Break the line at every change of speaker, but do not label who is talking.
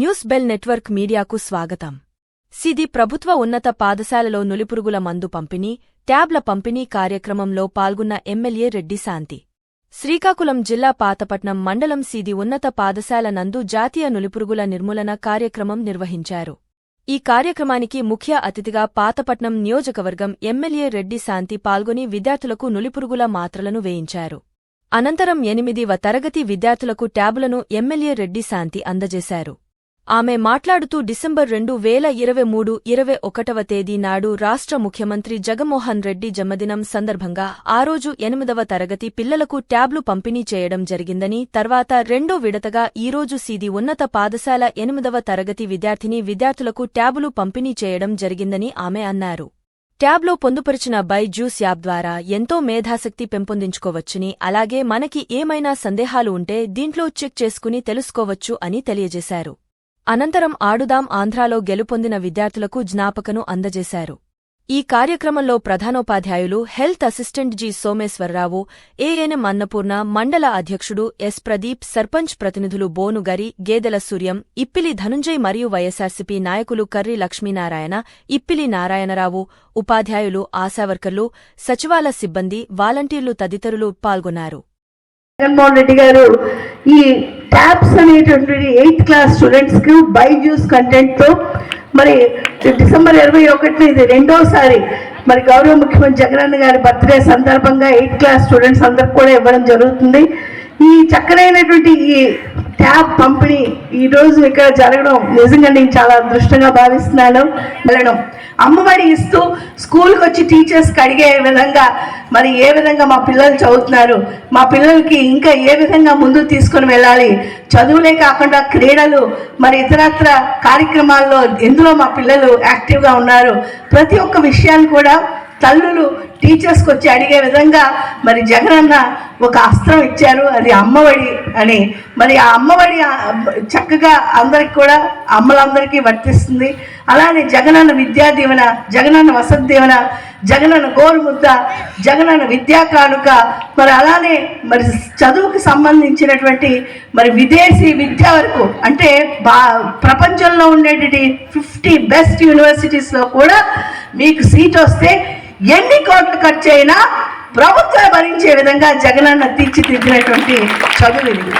News bell network మీడియాకు స్వాగతం. సిది ప్రభుత్వ ఉన్నత పాఠశాలలో నులిపురుగుల మందు పంపిణీ ట్యాబ్ల పంపిణీ కార్యక్రమంలో పాల్గొన్న ఎమ్మెల్యే రెడ్డి శాంతి. శ్రీకాకుళం జిల్లా పాతపట్నం మండలం సిది ఉన్నత పాఠశాల నందు జాతీయ నులిపురుగుల నిర్మూలన కార్యక్రమం నిర్వహించారు. ఈ కార్యక్రమానికి ముఖ్య అతిథిగా పాతపట్నం నియోజకవర్గం ఎమ్మెల్యే రెడ్డి శాంతి పాల్గొని విద్యార్థులకు నులిపురుగుల మాత్రలను వేయించారు. అనంతరం ఎనిమిదివ తరగతి విద్యార్థులకు ట్యాబులను ఎమ్మెల్యే రెడ్డి శాంతి అందజేశారు. ఆమె మాట్లాడుతూ డిసెంబర్ రెండు వేల ఇరవై మూడు ఇరవై ఒకటవ తేదీ నాడు రాష్ట్ర ముఖ్యమంత్రి జగన్మోహన్ రెడ్డి జన్మదినం సందర్భంగా ఆ రోజు ఎనిమిదవ తరగతి పిల్లలకు ట్యాబ్లు పంపిణీ చేయడం జరిగిందని తర్వాత రెండో విడతగా ఈరోజు సీది ఉన్నత పాఠశాల ఎనిమిదవ తరగతి విద్యార్థిని విద్యార్థులకు ట్యాబులు పంపిణీ చేయడం జరిగిందని ఆమె అన్నారు. ట్యాబ్లో పొందుపరిచిన బై జ్యూస్ యాప్ ద్వారా ఎంతో మేధాశక్తి పెంపొందించుకోవచ్చని అలాగే మనకి ఏమైనా సందేహాలు ఉంటే దీంట్లో చెక్ చేసుకుని తెలుసుకోవచ్చు అని తెలియజేశారు. అనంతరం ఆడుదాం ఆంధ్రాలో గెలుపొందిన విద్యార్థులకు జ్ఞాపకను అందజేశారు. ఈ కార్యక్రమంలో ప్రధానోపాధ్యాయులు health assistant G Someswara Rao ANM Annapurna మండల అధ్యక్షుడు ఎస్ ప్రదీప్ సర్పంచ్ ప్రతినిధులు బోనుగరి గేదెల సూర్యం ఇప్పిలి ధనుంజయ్ మరియు వైఎస్ఆర్సీపీ నాయకులు కర్రి లక్ష్మీనారాయణ ఇప్పిలి నారాయణరావు ఉపాధ్యాయులు ఆశావర్కర్లు సచివాల సిబ్బంది వాలంటీర్లు తదితరులు పాల్గొన్నారు.
జగన్మోహన్ రెడ్డి గారు ఈ ట్యాబ్స్ అనేటటువంటి ఎయిత్ క్లాస్ స్టూడెంట్స్కి బైజూస్ బై జ్యూస్ మరి డిసెంబర్ ఇరవై ఒకటిన ఇది రెండోసారి మరి గౌరవ ముఖ్యమంత్రి జగనన్న గారి బర్త్డే సందర్భంగా ఎయిత్ క్లాస్ స్టూడెంట్స్ అందరికి కూడా ఇవ్వడం జరుగుతుంది. ఈ చక్కనైనటువంటి ఈ ట్యాబ్ పంపిణీ ఈ రోజు ఇక్కడ జరగడం నిజంగా నేను చాలా అదృష్టంగా భావిస్తున్నాను. వెళ్ళడం. అమ్మఒడి ఇస్తూ స్కూల్కి వచ్చి టీచర్స్కి అడిగే విధంగా మరి ఏ విధంగా మా పిల్లలు చదువుతున్నారు మా పిల్లలకి ఇంకా ఏ విధంగా ముందుకు తీసుకొని వెళ్ళాలి చదువులే కాకుండా క్రీడలు మరి ఇతరత్ర కార్యక్రమాల్లో ఎందులో మా పిల్లలు యాక్టివ్గా ఉన్నారు ప్రతి ఒక్క విషయాన్ని కూడా తల్లులు టీచర్స్కి వచ్చి అడిగే విధంగా మరి జగనన్న ఒక అస్త్రం ఇచ్చారు. అది అమ్మఒడి అని. మరి ఆ అమ్మఒడి చక్కగా అందరికి కూడా అమ్మలందరికీ వర్తిస్తుంది. అలానే జగనన్న విద్యా దీవెన జగనన్న వసతి దీవెన జగనన్న గోరుముద్ద జగనన్న విద్యా కానుక. మరి అలానే మరి చదువుకు సంబంధించినటువంటి మరి విదేశీ విద్య వరకు. అంటే బా ప్రపంచంలో ఉండేటువంటి ఫిఫ్టీ బెస్ట్ యూనివర్సిటీస్లో కూడా మీకు సీట్ వస్తే ఎన్ని కోట్లు ఖర్చు అయినా ప్రభుత్వం భరించే విధంగా జగనన్న తీర్చిదిద్దినటువంటి చదువు ఇది.